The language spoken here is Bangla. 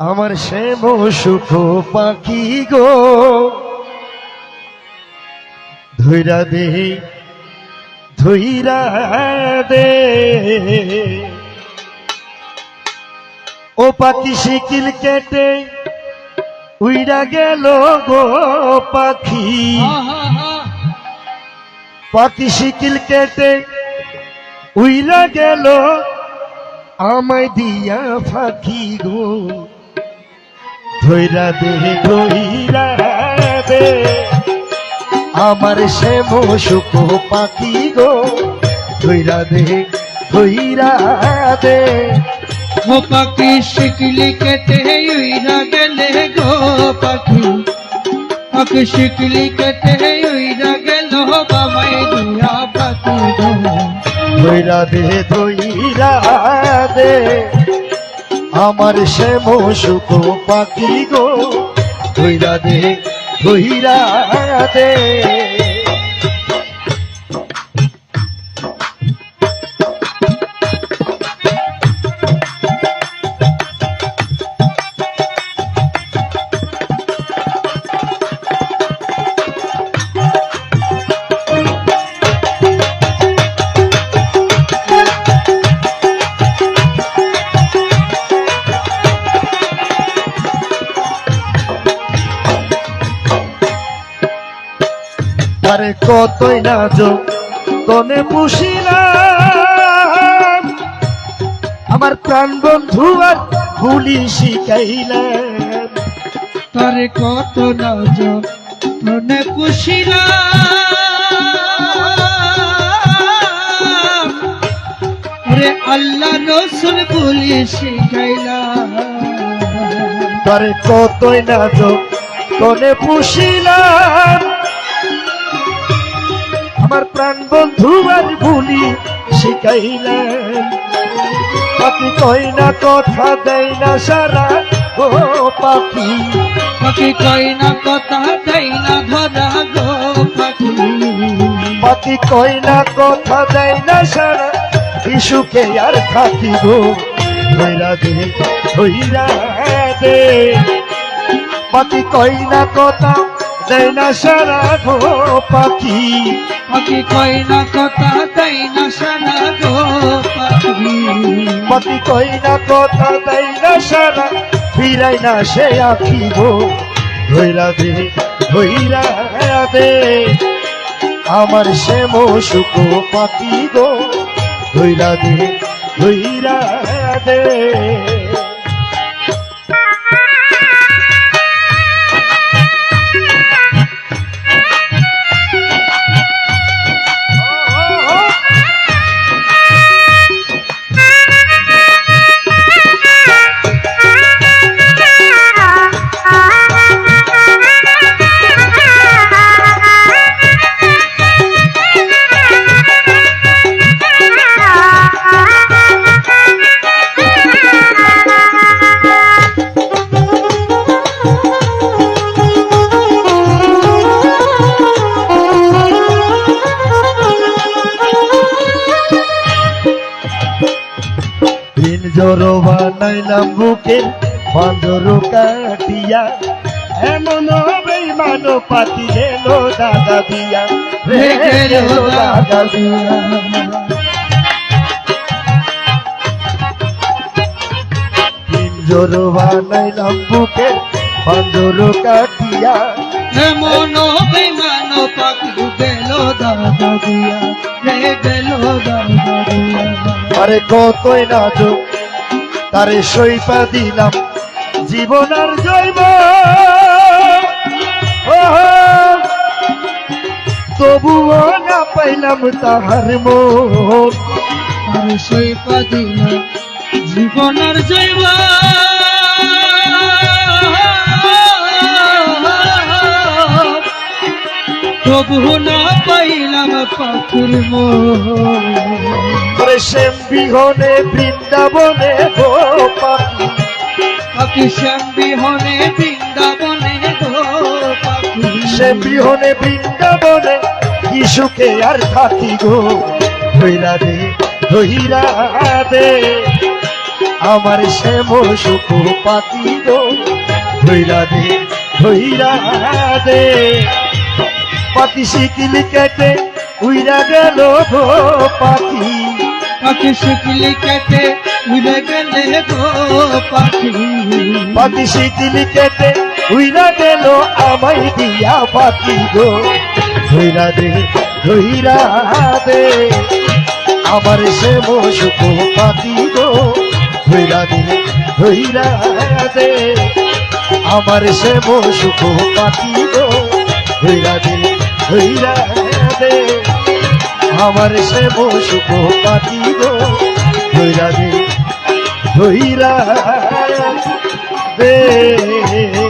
আমার শ্যাম সুখ পাখি গো ধৈরা দে ধৈরা দে। ও পাখি শিকিল কেটে উইরা গেল গো পাখি। পাখি শিকিল কেটে উইরা গেল, আমায় দিয়া ফাঁকি গো। ধৈরা দে দে, আমার শ্যাম সুখ পাখি গো। ধৈরা দে দে। ও পাখি শিকলি কেটে, উইরা গেলে গো পাখি। পাখি শিকলি কেটে, উইরা গেল বাবাই দুয়া পাখি গো। ধৈরা দে ধৈরা দে। আমার শ্যাম সুখ পাখি গো। ধৈরা দে ধৈরা দে। আরে কতই না যো তনে পুষিলাম। আমার প্রাণ বন্ধু আর ভুলি শিখাইলাম। তারে কত নাজ মনে পুষিলাম। রে আল্লাহ রসুল বলি শিখাইলাম। তারে কতই না যো তনে পুষিলাম। আমার প্রাণ বন্ধু আর ভুলি শিখাইলাম পাখি কই না কথা দেয় না সারা ও পাখি। পাখি কই না কথা দেই না ধরা গো পাখি। পাখি কই না কথা দেয় না সারা শিশুকে আর থাকি গো ধৈরা দে ধৈরা দে। পাখি কই না কথা দেয় না সারা গো পাখি। পাখি কই না কথা দেই না সারা গো পাখি কই না কথা দেয় না সারা, ফিরাই না সে আখি গো ধৈরা দে ধৈরা দে, আমার শ্যাম সুখ পাখি গো। ধৈরা দে ধৈরা দে। জোরো বানাইলাম বুকে বাঁদরো কাটিয়া। এমন বেইমান পাতি গেল দাদা দিয়া। গেল দাদা। দিয়া। দিন জোরো বানাইলাম বুকে বাঁদরো কাটিয়া। এমন বেমান পাখি গেল দাদা দিয়া। গেল দাদা দিয়া। আরে কতই না যো তারে সইপা দিলাম জীবন আর জৈব। তবুও না পাইলাম তাহার মন আর সৈপা দিল জীবনের জৈব। তবু না পাইলাম পাখির শ্যাম বিহনে বৃন্দাবনে শ্যাম বিহনে বৃন্দাবনে গো পাখি শ্যাম বিহনে বৃন্দাবনে কি সুখে আর থাকি গো? ধৈরা দে আমার শ্যাম সুখ পাতি গো। ধইরা দে পাতি শিকিলি কেটে উইরা গেল গো পাতি পাখি শিখলি কেটে পাখি। শিকিলি কেটে উইরা গেল আমায় দিয়া পাতি গো। ধইরা দে ধইরা দে, আমার সে সুখ পাতি গো। ধইরা দে ধইরা দে, আমার সে সুখ পাতি গো। ধইরা দে ধইরা দে, আমার সে সুখ পাতি গো। ধইরা দে ধৈরা দে।